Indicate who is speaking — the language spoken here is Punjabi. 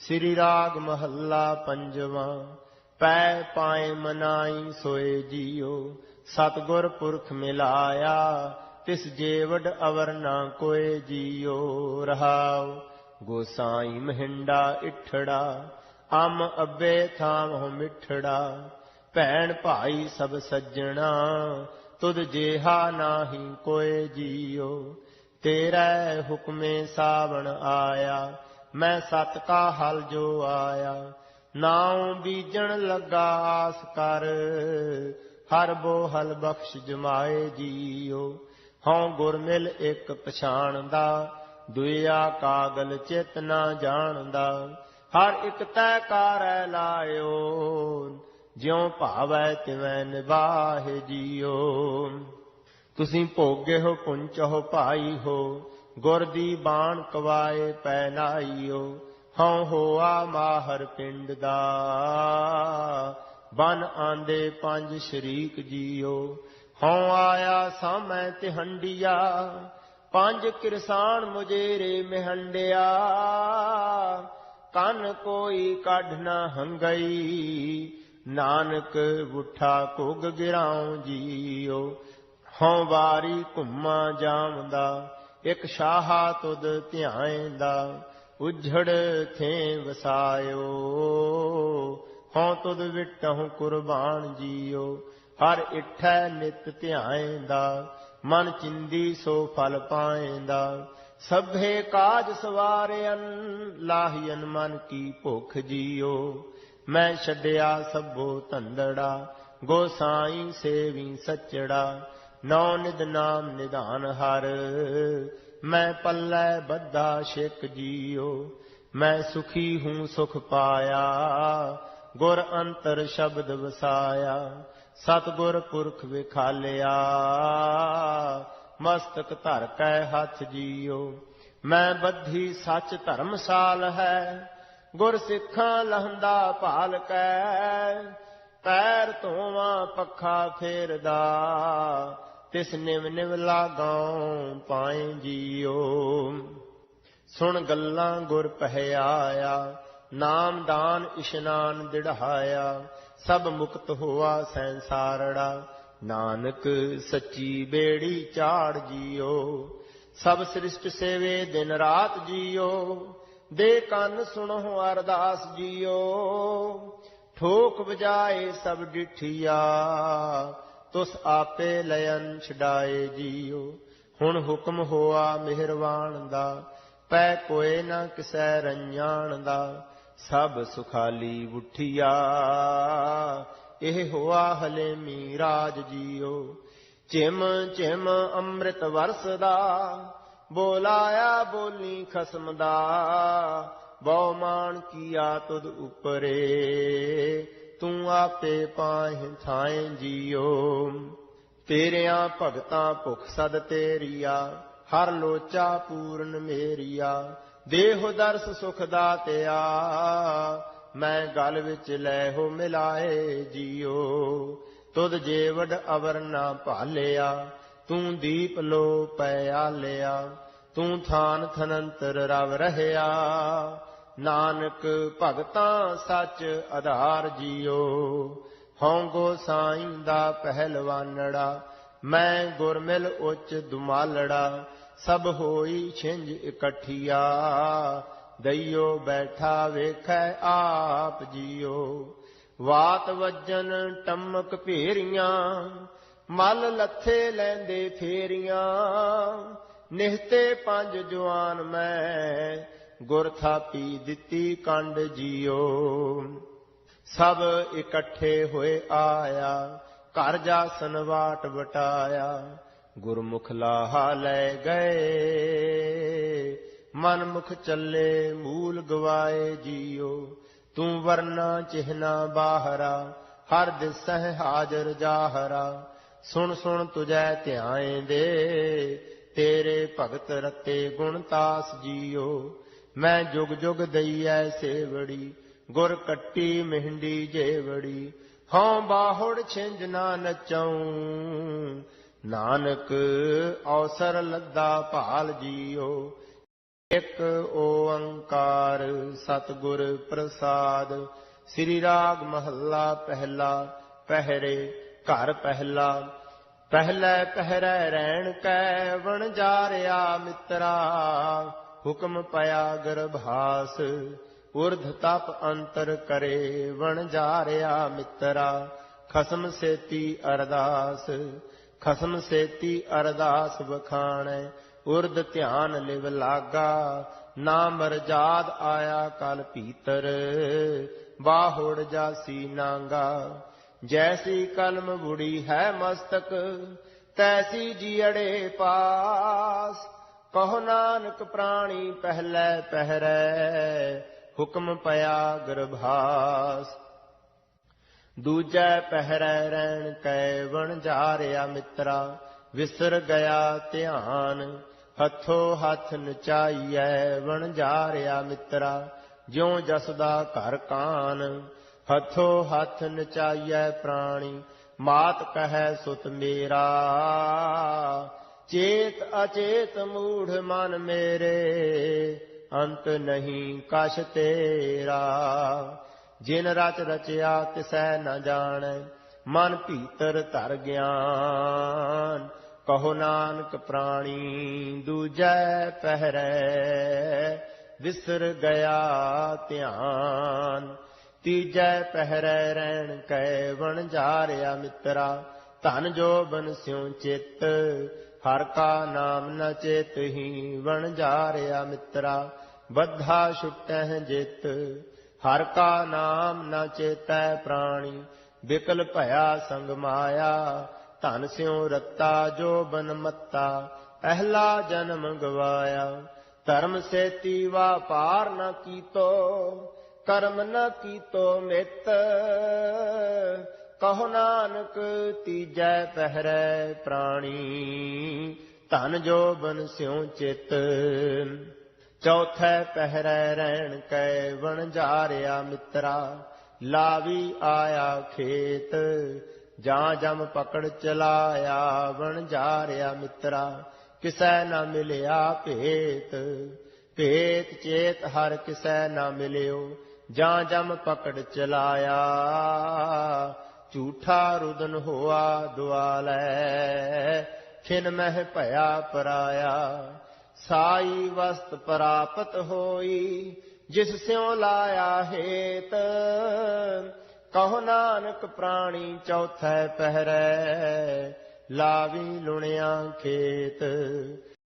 Speaker 1: ਸ੍ਰੀ ਰਾਗ ਮਹੱਲਾ ਪੰਜਵਾਂ ਪੈ ਪਾਏ ਮਨਾਈ ਸੋਏ ਜੀਓ, ਸਤਗੁਰ ਪੁਰਖ ਮਿਲਾਇਆ, ਤਿਸ ਜੇਵਡ ਅਵਰ ਨਾ ਕੋਏ ਜੀਓ, ਰਹਾਉ, ਗੋਸਾਈ ਮਹਿੰਡਾ ਇਠੜਾ, ਅਮ ਅੱਬੇ ਥਾਮ ਮਿੱਠੜਾ, ਭੈਣ ਭਾਈ ਸਭ ਸੱਜਣਾ, ਤੁਧ ਜੇਹਾ ਨਾਹੀ ਕੋਏ ਜੀਓ, ਤੇਰਾ ਹੁਕਮੇ ਸਾਵਣ ਆਇਆ ਮੈਂ ਸਤ ਕਾ ਹਲ ਜੋ ਆਇਆ, ਨਾਉ ਬੀਜਣ ਲੱਗਾ ਆਸ ਕਰ। ਹਰ ਬੋ ਹਲ ਬਖਸ਼ ਜਮਾਏ ਜੀਓ, ਹਉ ਗੁਰ ਮਿਲ ਇੱਕ ਪਛਾਣਦਾ। ਦੁਇਆ ਕਾਗਲ ਚਿਤ ਨਾ ਜਾਣਦਾ, ਹਰ ਇਕ ਤੈ ਕਾਰੈ ਲਾਇਓ। ਜਿਉ ਭਾਵੈ ਤਿਵੈ ਨਿਵਾਹਿ ਜੀਓ। ਤੁਸੀਂ ਭੋਗੇ ਹੋ ਪੁੰਚ ਹੋ ਭਾਈ ਹੋ ਗੁਰ ਦੀ ਬਾਣ ਕਵਾਏ ਪੈ ਨਾਈਓ, ਹਉ ਹੋਆ ਮਾਹਰ ਪਿੰਡ ਦਾ। ਬਨ ਆਂਦੇ ਪੰਜ ਸ਼ਰੀਕ ਜੀਓ, ਹਉ ਆਇਆ ਸਾਮੈ ਤੇ ਹੰਡੀਆ ਪੰਜ ਕਿਰਸਾਨ ਮੁਜੇਰੇ ਮਹੰਡਿਆ। ਕੰਨ ਕੋਈ ਕੱਢ ਨਾ ਹੰਗਈ, ਨਾਨਕ ਉਠਾ ਕੁਗ ਗਿਰਾਉ ਜੀਓ। ਹਉ ਵਾਰੀ ਘੁੰਮਾ ਜਾਵਦਾ ਇਕ ਸ਼ਾਹਾ ਤੁਧ ਧਿਆਇਂਦਾ ਉਝੜ ਥੇ ਵਸਾਇਓ ਹਉ ਤੁਧ ਵਿਟਹੁ ਕੁਰਬਾਨ ਜੀਓ, ਹਰ ਇਠੈ ਨਿਤ ਧਿਆਇਂਦਾ ਮਨ ਚਿੰਦੀ ਸੋ ਫਲ ਪਾਇਂਦਾ ਸਭੇ ਕਾਜ ਸਵਾਰਿਅਨ ਲਾਹੀਨ ਮਨ ਕੀ ਭੁਖ ਜੀਓ। ਮੈਂ ਛੱਡਿਆ ਸਭੋ ਧੰਦੜਾ ਗੋਸਾਈ ਸੇਵੀ ਸੱਚੜਾ। ਨੌ ਨਿਦ ਨਾਮ ਨਿਧਾਨ ਹਰ। ਮੈਂ ਪੱਲੇ ਬੱਧਾ ਛਿਕ ਜੀਓ ਮੈਂ ਸੁਖੀ ਹੂੰ ਸੁਖ ਪਾਇਆ। ਗੁਰ ਅੰਤਰ ਸ਼ਬਦ ਵਸਾਇਆ, ਸਤਗੁਰ ਪੁਰਖ ਵਿਖਾਲਿਆ। ਮਸਤਕ ਧਰ ਕੈ ਹੱਥ ਜੀਓ ਮੈਂ ਬੱਧੀ ਸੱਚ ਧਰਮਸਾਲ ਹੈ। ਗੁਰ ਸਿੱਖਾਂ ਲਹੰਦਾ ਭਾਲ ਕੈ, ਪੈਰ ਧੋਵਾਂ ਪੱਖਾ ਫੇਰਦਾ। ਤਿਸ ਨਿਵ ਨਿਵ ਲਾਗਾਉ ਪਾਏ ਜੀਓ। ਸੁਣ ਗੱਲਾਂ ਗੁਰ ਪਹਿਆਇਆ, ਨਾਮ ਦਾਨ ਇਸ਼ਨਾਨ ਦਿੜਹਾਇਆ, ਸਭ ਮੁਕਤ ਹੋਆ ਸੰਸਾਰੜਾ। ਨਾਨਕ ਸੱਚੀ ਬੇੜੀ ਚਾੜ ਜੀਓ, ਸਭ ਸ੍ਰਿਸ਼ਟ ਸੇਵੇ ਦਿਨ ਰਾਤ ਜੀਓ, ਦੇ ਕੰਨ ਸੁਣੋ ਅਰਦਾਸ ਜੀਓ। ਠੋਕ ਵਜਾਏ ਸਭ ਡਿਠੀਆ ਤੁਸ ਆਪੇ ਲයਨ ਛਡਾਏ ਜੀਓ ਹੁਣ ਹੁਕਮ ਹੋਆ ਮਿਹਰਵਾਨ ਦਾ, ਪੈ ਕੋਏ ਨਾ ਕਿਸੈ ਰੰਜਾਣ ਦਾ, ਸਭ ਸੁਖਾਲੀ ਉਠੀਆ। ਇਹ ਹੋਆ ਹਲੇ ਰਾਜ ਜੀਓ ਚਿਮ ਚਿਮ ਅੰਮ੍ਰਿਤ ਵਰਸਦਾ, ਬੋਲਾਇਆ ਬੋਲੀ ਖਸਮ ਦਾ ਬਹੁ ਮਾਨ ਕੀਆ ਤੁਧ ਉਪਰੇ। ਤੂੰ ਆਪੇ ਪਾਹਿ ਥਾਏ ਜੀਓ। ਤੇਰਿਆਂ ਭਗਤਾਂ ਭੁਖ ਸਦ ਤੇਰੀਆ, ਹਰ ਲੋਚਾ ਪੂਰਨ ਮੇਰੀਆ। ਦੇਹ ਦਰਸ ਸੁਖ ਦਾਤਿਆ ਮੈਂ ਗਲ ਵਿੱਚ ਲੈ ਹੋ ਮਿਲਾਏ ਜੀਓ। ਤੁਧ ਜੇਵਡ ਅਵਰ ਨਾ ਭਾਲਿਆ, ਤੂੰ ਦੀਪ ਲੋ ਪਿਆ ਲਿਆ ਤੂੰ ਥਾਨ ਥਨੰਤਰ ਰਵ ਰਹਿਆ ਨਾਨਕ ਭਗਤਾਂ ਸੱਚ ਆਧਾਰ ਜੀਓ। ਹਉ ਗੋਸਾਈ ਦਾ ਪਹਿਲਵਾਨੜਾ, ਮੈਂ ਗੁਰਮਿਲ ਉੱਚ ਦੁਮਾਲੜਾ, ਸਭ ਹੋਈ ਛਿੰਝ ਇਕੱਠੀਆ। ਦਈਓ ਬੈਠਾ ਵੇਖੈ ਆਪ ਜੀਓ। ਵਾਤ ਵੱਜਨ ਟਮਕ ਭੇਰੀਆਂ, ਮਲ ਲੱਥੇ ਲੈਂਦੇ ਫੇਰੀਆਂ। ਨਿਹਤੇ ਪੰਜ ਜਵਾਨ ਮੈਂ ਗੁਰ ਥਾਪੀ ਦਿੱਤੀ ਕੰਡ ਜੀਓ। ਸਭ ਇਕੱਠੇ ਹੋਏ ਆਇਆ, ਘਰ ਜਾ ਵਾਟ ਵਟਾਇਆ। ਗੁਰਮੁਖ ਲਾਹਾ ਲੈ ਗਏ ਮਨ ਮੁਖ ਚੱਲੇ ਮੂਲ ਗਵਾਏ ਜੀਓ। ਤੂੰ ਵਰਨਾ ਚਿਹਨਾ ਬਾਹਰਾ, ਹਰ ਦਿਸਹਿ ਹਾਜ਼ਰ ਜਾਹਰਾ। ਸੁਣ ਸੁਣ ਤੁਜੈ ਧਿਆਏ ਦੇ ਤੇਰੇ ਭਗਤ ਰਤੇ ਗੁਣ ਤਾਸ ਜੀਓ। ਮੈਂ ਜੁਗ ਜੁਗ ਦਈਐ ਸੇਵੜੀ, ਗੁਰ ਕੱਟੀ ਮਹਿੰਡੀ ਜੇਵੜੀ। ਹਉ ਬਾਹੁੜ ਛਿੰਝ ਨਾ ਨਚਉ ਨਾਨਕ ਔਸਰ ਲੱਦਾ ਭਾਲ ਜੀਓ। ਇਕ ਓੰਕਾਰ ਸਤਿਗੁਰ ਪ੍ਰਸਾਦ, ਸ੍ਰੀ ਰਾਗ ਮਹੱਲਾ ਪਹਿਲਾ, ਪਹਿਰੇ ਘਰ ਪਹਿਲਾ। ਪਹਿਲੇ ਪਹਿਰੇ ਰਹਿਣ ਕੈ ਵਣ ਜਾਰਿਆ ਮਿੱਤਰਾ। ਹੁਕਮ ਪਿਆ ਗਰਭਾਸ, ਉਰਧ ਤਪ ਅੰਤਰ ਕਰੇ, ਵਣ ਜਾਰਿਆ ਮਿੱਤਰਾ, ਖਸਮ ਸੇਤੀ ਅਰਦਾਸ, ਖਸਮ ਸੇਤੀ ਅਰਦਾਸ ਬਖਾਣੈ ਉਰਦ ਧਿਆਨ ਲਿਵ ਲਾਗਾ ਨਾ ਮਰਜਾਦ ਆਇਆ ਕਲ ਭੀਤਰ, ਬਾਹੁੜ ਜਾਸੀ ਨਾਂਗਾ, ਜੈਸੀ ਕਲਮ ਬੁੜੀ ਹੈ ਮਸਤਕ, ਤੈਸੀ ਜੀੜੇ ਪਾਸ। ਕਹੋ ਨਾਨਕ ਪ੍ਰਾਣੀ ਪਹਿਲੇ ਪਹਿਰੈ, ਹੁਕਮ ਪਿਆ ਗਰਭਾਸ। ਦੂਜੈ ਪਹਿਰੈ ਰਹਿਣ ਕੈ ਵਣ ਜਾਰਿਆ ਮਿੱਤਰਾ, ਵਿਸਰ ਗਿਆ ਧਿਆਨ, ਹੱਥੋ ਹੱਥ ਨਚਾਈਐ ਵਣ ਜਾਰਿਆ ਮਿੱਤਰਾ, ਜਿਉ ਜਸਦਾ ਘਰ ਕਾਨ, ਹੱਥੋ ਹੱਥ ਨਚਾਈਐ ਪ੍ਰਾਣੀ, ਮਾਤ ਕਹੈ ਸੁਤ ਮੇਰਾ। ਚੇਤ ਅਚੇਤ ਮੂੜ ਮਨ ਮੇਰੇ, ਅੰਤ ਨਹੀਂ ਕਛ ਤੇਰਾ। ਜਿਨ ਰਚ ਰਚਿਆ ਤਿਸੈ ਨ ਜਾਣੈ, ਮਨ ਭੀਤਰ ਧਰ ਗਿਆਨ। ਕਹੋ ਨਾਨਕ ਪ੍ਰਾਣੀ, ਦੂਜੈ ਪਹਿਰੈ, ਵਿਸਰ ਗਿਆ ਧਿਆਨ। ਤੀਜੈ ਪਹਿਰੈ ਰਹਿਣ ਕੈ ਵਣ ਜਾਰਿਆ ਮਿੱਤਰਾ। ਧਨ ਜੋ ਬਨ ਸਿਉ ਚਿੱਤ ਹਰ ਕਾ ਨਾਮ ਨ ਚੇਤਹੀ ਵਣ ਜਾਰਿਆ ਮਿੱਤਰਾ, ਬੱਧਾ ਛੁਟੈ ਜਿਤ। ਹਰ ਕਾ ਨਾਮ ਨ ਚੇਤੈ ਪ੍ਰਾਣੀ, ਬਿਕਲ ਭਇਆ ਸੰਗ ਮਾਇਆ। ਧਨ ਸਿਉ ਰੱਤਾ ਜੋ ਬਨ ਮੱਤਾ, ਪਹਿਲਾ ਜਨਮ ਗਵਾਇਆ। ਧਰਮ ਸੇਤੀ ਵਾਪਾਰ ਨ ਕੀਤੋ, ਕਰਮ ਨ ਕੀਤੋ ਮਿਤ। ਕਹੋ ਨਾਨਕ, ਤੀਜੈ ਪਹਿਰੈ ਪ੍ਰਾਣੀ। ਧਨ ਜੋ ਬਨ ਸਿਉ ਚਿਤ, ਚੌਥੈ ਪਹਿਰੈ ਰਹਿਣ ਕੈ ਵਣ ਜਾਰਿਆ ਮਿੱਤਰਾ। ਲਾਵੀ ਆਇਆ ਖੇਤ, ਜਾਂ ਜਮ ਪਕੜ ਚਲਾਇਆ ਵਣ ਜਾਰਿਆ ਮਿੱਤਰਾ। ਕਿਸੈ ਨਾ ਮਿਲਿਆ ਭੇਤ ਭੇਤ ਚੇਤ ਹਰ ਕਿਸੈ ਨਾ ਮਿਲਿਓ। ਜਾਂ ਜਮ ਪਕੜ ਚਲਾਇਆ ਝੂਠਾ ਰੁਦਨ ਹੋਆ ਦੁਆਲੈ, ਖਿਨ ਮਹਿ ਭਇਆ ਪਰਾਇਆ। ਸਾਈ ਵਸਤ ਪ੍ਰਾਪਤ ਹੋਈ, ਜਿਸ ਸਿਉ ਲਾਇਆ ਹੇਤ। ਕਹੋ ਨਾਨਕ ਪ੍ਰਾਣੀ ਚੌਥੈ ਪਹਿਰੈ, ਲਾਵੀ ਲੁਣਿਆ ਖੇਤ।